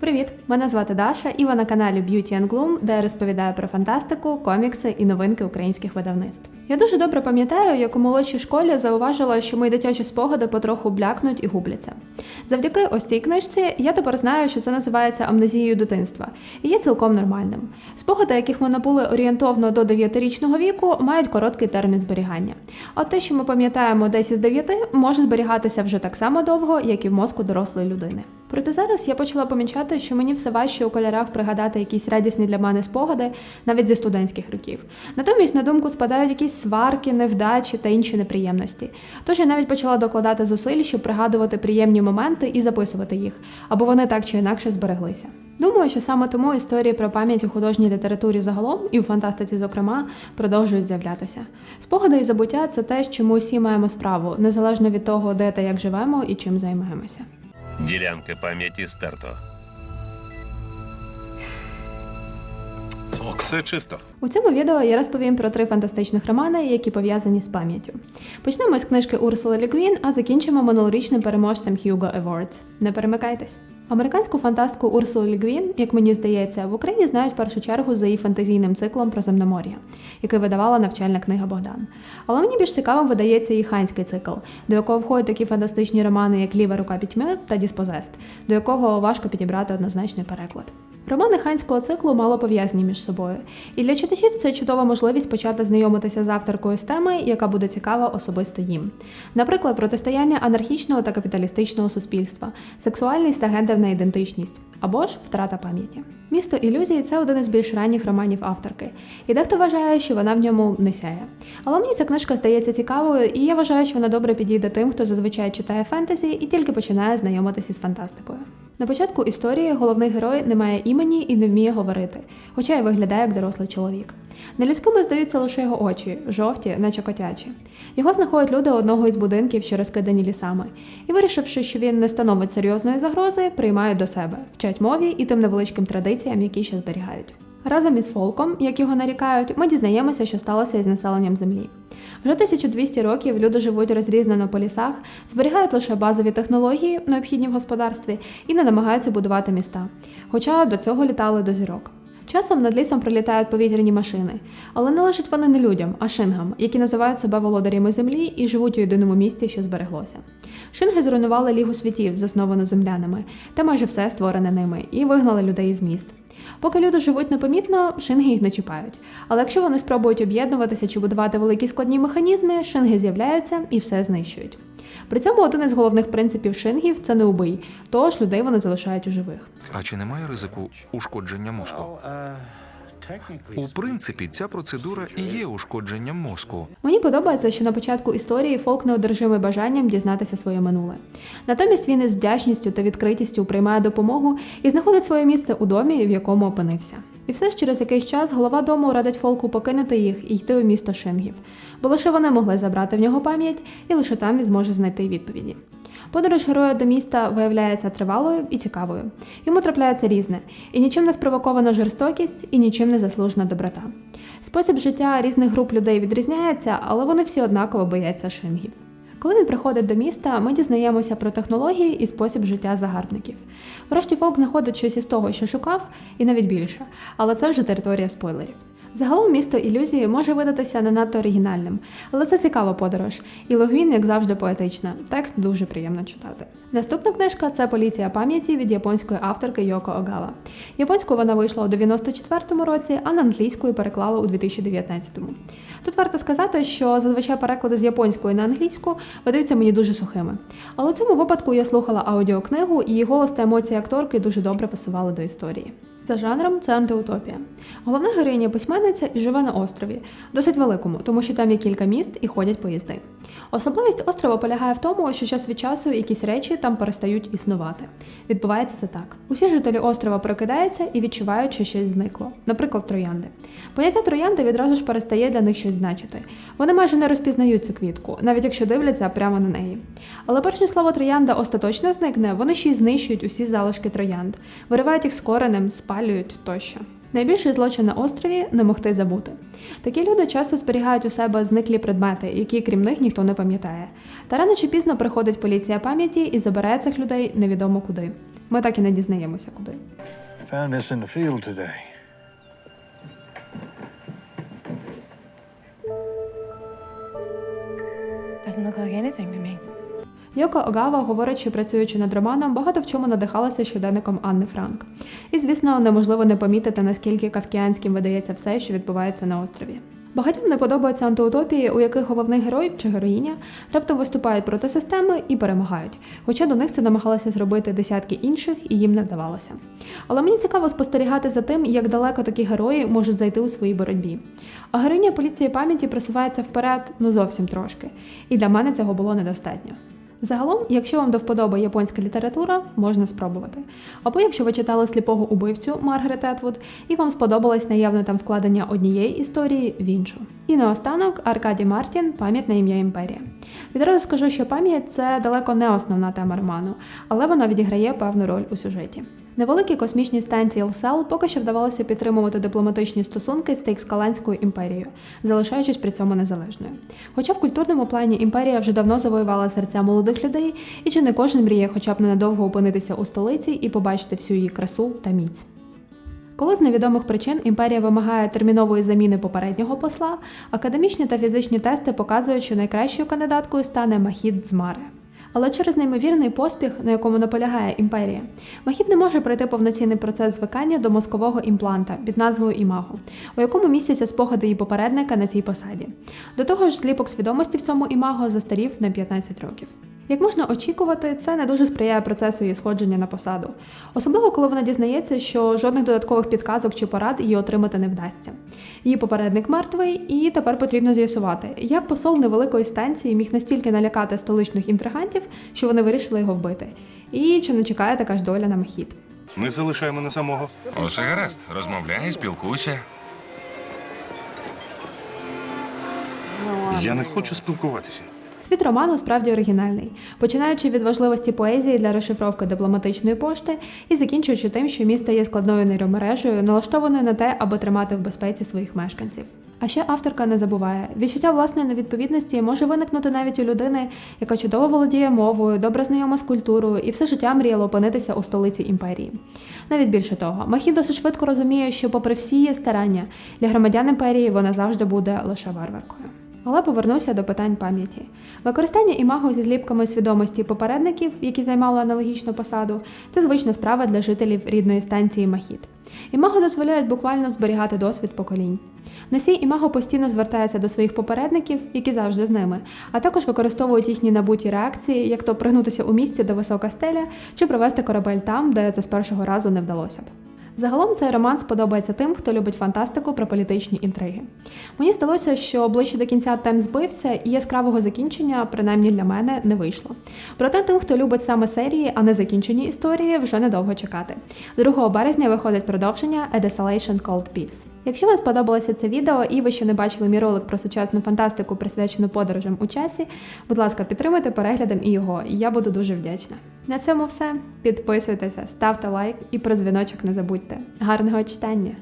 Привіт! Мене звати Даша, і ви на каналі Beauty and Gloom, де я розповідаю про фантастику, комікси і новинки українських видавництв. Я дуже добре пам'ятаю, як у молодшій школі зауважила, що мої дитячі спогади потроху блякнуть і губляться. Завдяки ось цій книжці я тепер знаю, що це називається амнезією дитинства, і є цілком нормальним. Спогади, яких ми набули орієнтовно до 9-річного віку, мають короткий термін зберігання. А те, що ми пам'ятаємо десь із 9, може зберігатися вже так само довго, як і в мозку дорослої людини. Проте зараз я почала помічати, що мені все важче у кольорах пригадати якісь радісні для мене спогади, навіть зі студентських років. Натомість на думку спадають якісь сварки, невдачі та інші неприємності. Тож я навіть почала докладати зусиль, щоб пригадувати приємні моменти і записувати їх, або вони так чи інакше збереглися. Думаю, що саме тому історії про пам'ять у художній літературі загалом і у фантастиці, зокрема, продовжують з'являтися. Спогади і забуття це те, з чим ми усі маємо справу, незалежно від того, де та як живемо і чим займаємося. Ділянка пам'яті старто. Все чисто. У цьому відео я розповім про три фантастичних романи, які пов'язані з пам'яттю. Почнемо з книжки Урсули Ліквін, а закінчимо минулорічним переможцем Hugo Awards. Не перемикайтесь. Американську фантастку Урсулу Лігвін, як мені здається, в Україні знають в першу чергу за її фантазійним циклом про земномор'я, який видавала навчальна книга Богдан. Але мені більш цікавим видається її ханський цикл, до якого входять такі фантастичні романи, як Ліва рука пітьми та Діспозест, до якого важко підібрати однозначний переклад. Романи ханського циклу мало пов'язані між собою, і для читачів це чудова можливість почати знайомитися з авторкою з теми, яка буде цікава особисто їм. Наприклад, протистояння анархічного та капіталістичного суспільства, сексуальність та гендерна ідентичність, або ж втрата пам'яті. Місто ілюзії це один із більш ранніх романів авторки, і дехто вважає, що вона в ньому не сяє. Але мені ця книжка здається цікавою, і я вважаю, що вона добре підійде тим, хто зазвичай читає фентезі і тільки починає знайомитися з фантастикою. На початку історії головний герой не має імені і не вміє говорити, хоча й виглядає як дорослий чоловік. Нелюдськими здаються лише його очі, жовті, наче котячі. Його знаходять люди одного із будинків, що розкидані лісами, і, вирішивши, що він не становить серйозної загрози, приймають до себе, вчать мові і тим невеличким традиціям, які ще зберігають. Разом із Фолком, як його нарікають, ми дізнаємося, що сталося із населенням землі. Вже 1200 років люди живуть розрізнено по лісах, зберігають лише базові технології, необхідні в господарстві, і не намагаються будувати міста. Хоча до цього літали до зірок. Часом над лісом прилітають повітряні машини, але належать вони не людям, а шингам, які називають себе володарями землі і живуть у єдиному місті, що збереглося. Шинги зруйнували лігу світів, засновану землянами, та майже все створене ними, і вигнали людей із міст. Поки люди живуть непомітно, шинги їх не чіпають. Але якщо вони спробують об'єднуватися чи будувати великі складні механізми, шинги з'являються і все знищують. При цьому один із головних принципів шингів це не убий, тож людей вони залишають у живих. А чи немає ризику ушкодження мозку? У принципі, ця процедура і є ушкодженням мозку. Мені подобається, що на початку історії Фолк не неодержимий бажанням дізнатися своє минуле. Натомість він із вдячністю та відкритістю приймає допомогу і знаходить своє місце у домі, в якому опинився. І все ж через якийсь час голова дому радить Фолку покинути їх і йти у місто Шингів, бо лише вони могли забрати в нього пам'ять, і лише там він зможе знайти відповіді. Подорож героя до міста виявляється тривалою і цікавою. Йому трапляється різне, і нічим не спровокована жорстокість, і нічим не заслужена доброта. Спосіб життя різних груп людей відрізняється, але вони всі однаково бояться шингів. Коли він приходить до міста, ми дізнаємося про технології і спосіб життя загарбників. Врешті Фолк знаходить щось із того, що шукав, і навіть більше, але це вже територія спойлерів. Загалом місто ілюзії може видатися не надто оригінальним, але це цікава подорож, і Логвін, як завжди, поетична. Текст дуже приємно читати. Наступна книжка це Поліція пам'яті від японської авторки Йоко Огава. Японську вона вийшла у 94-му році, а на англійську переклала у 2019-му. Тут варто сказати, що зазвичай переклади з японської на англійську видаються мені дуже сухими. Але у цьому випадку я слухала аудіокнигу, і голос та емоції акторки дуже добре пасували до історії. За жанром це антиутопія. Головна героїня письменниця і живе на острові, досить великому, тому що там є кілька міст і ходять поїзди. Особливість острова полягає в тому, що час від часу якісь речі там перестають існувати. Відбувається це так: усі жителі острова прокидаються і відчувають, що щось зникло, наприклад, троянди. Поняття троянди відразу ж перестає для них щось значити. Вони майже не розпізнають цю квітку, навіть якщо дивляться прямо на неї. Але перш ніж слово троянда остаточно зникне, вони ще й знищують усі залишки троянд, виривають їх з коренем, спалюють тощо. Найбільший злочин на острові не могти забути. Такі люди часто зберігають у себе зниклі предмети, які крім них ніхто не пам'ятає. Та рано чи пізно приходить поліція пам'яті і забирає цих людей невідомо куди. Ми так і не дізнаємося, куди. Found this in the field today. Doesn't look like anything to me. Йоко Огава, говорить, що працюючи над романом, багато в чому надихалася щоденником Анни Франк. І, звісно, неможливо не помітити, наскільки кавкіанським видається все, що відбувається на острові. Багатьом не подобаються антиутопії, у яких головний герой чи героїня раптом виступають проти системи і перемагають. Хоча до них це намагалися зробити десятки інших, і їм не вдавалося. Але мені цікаво спостерігати за тим, як далеко такі герої можуть зайти у своїй боротьбі. А героїня поліції пам'яті просувається вперед ну зовсім трошки. І для мене цього було недостатньо. Загалом, якщо вам до вподоби японська література, можна спробувати. Або якщо ви читали сліпого убивцю Маргарет Етвуд, і вам сподобалось наявне там вкладення однієї історії в іншу. І наостанок Аркадій Мартін Пам'ятне ім'я імперія. Відразу скажу, що пам'ять це далеко не основна тема роману, але вона відіграє певну роль у сюжеті. Невеликій космічній станції ЛСЛ поки що вдавалося підтримувати дипломатичні стосунки з Тейкскаланською імперією, залишаючись при цьому незалежною. Хоча в культурному плані імперія вже давно завоювала серця молодих людей, і чи не кожен мріє хоча б ненадовго опинитися у столиці і побачити всю її красу та міць. Коли з невідомих причин імперія вимагає термінової заміни попереднього посла, академічні та фізичні тести показують, що найкращою кандидаткою стане Махід Дзмаре. Але через неймовірний поспіх, на якому наполягає імперія, Махід не може пройти повноцінний процес звикання до мозкового імпланта під назвою Імаго, у якому містяться спогади її попередника на цій посаді. До того ж, зліпок свідомості в цьому імаго застарів на 15 років. Як можна очікувати, це не дуже сприяє процесу її сходження на посаду, особливо коли вона дізнається, що жодних додаткових підказок чи порад їй отримати не вдасться. Її попередник мертвий, і тепер потрібно з'ясувати, як посол невеликої станції міг настільки налякати столичних інтригантів, що вони вирішили його вбити. І чи не чекає така ж доля на махід. Не залишай мене самого. Усе гаразд, розмовляй, спілкуйся. Я не хочу спілкуватися. Світ роману справді оригінальний, починаючи від важливості поезії для розшифровки дипломатичної пошти і закінчуючи тим, що місто є складною нейромережею, налаштованою на те, аби тримати в безпеці своїх мешканців. А ще авторка не забуває, відчуття власної невідповідності може виникнути навіть у людини, яка чудово володіє мовою, добре знайома з культурою і все життя мріяла опинитися у столиці імперії. Навіть більше того, Махі досить швидко розуміє, що, попри всі її старання, для громадян імперії вона завжди буде лише варваркою. Але повернуся до питань пам'яті. Використання імаго зі зліпками свідомості попередників, які займали аналогічну посаду, це звична справа для жителів рідної станції Махіт. Імаго дозволяють буквально зберігати досвід поколінь. Носій імаго постійно звертається до своїх попередників, які завжди з ними, а також використовують їхні набуті реакції, як то пригнутися у місці, де висока стеля, чи провести корабель там, де це з першого разу не вдалося б. Загалом цей роман сподобається тим, хто любить фантастику про політичні інтриги. Мені здалося, що ближче до кінця тем збився і яскравого закінчення, принаймні для мене, не вийшло. Проте тим, хто любить саме серії, а не закінчені історії, вже недовго чекати. 2 березня виходить продовження A Desolation Cold Peace. Якщо вам сподобалося це відео і ви ще не бачили мій ролик про сучасну фантастику, присвячену подорожам у часі, будь ласка, підтримуйте переглядом і його, я буду дуже вдячна. На цьому все. Підписуйтеся, ставте лайк і про дзвіночок не забудьте. Гарного читання!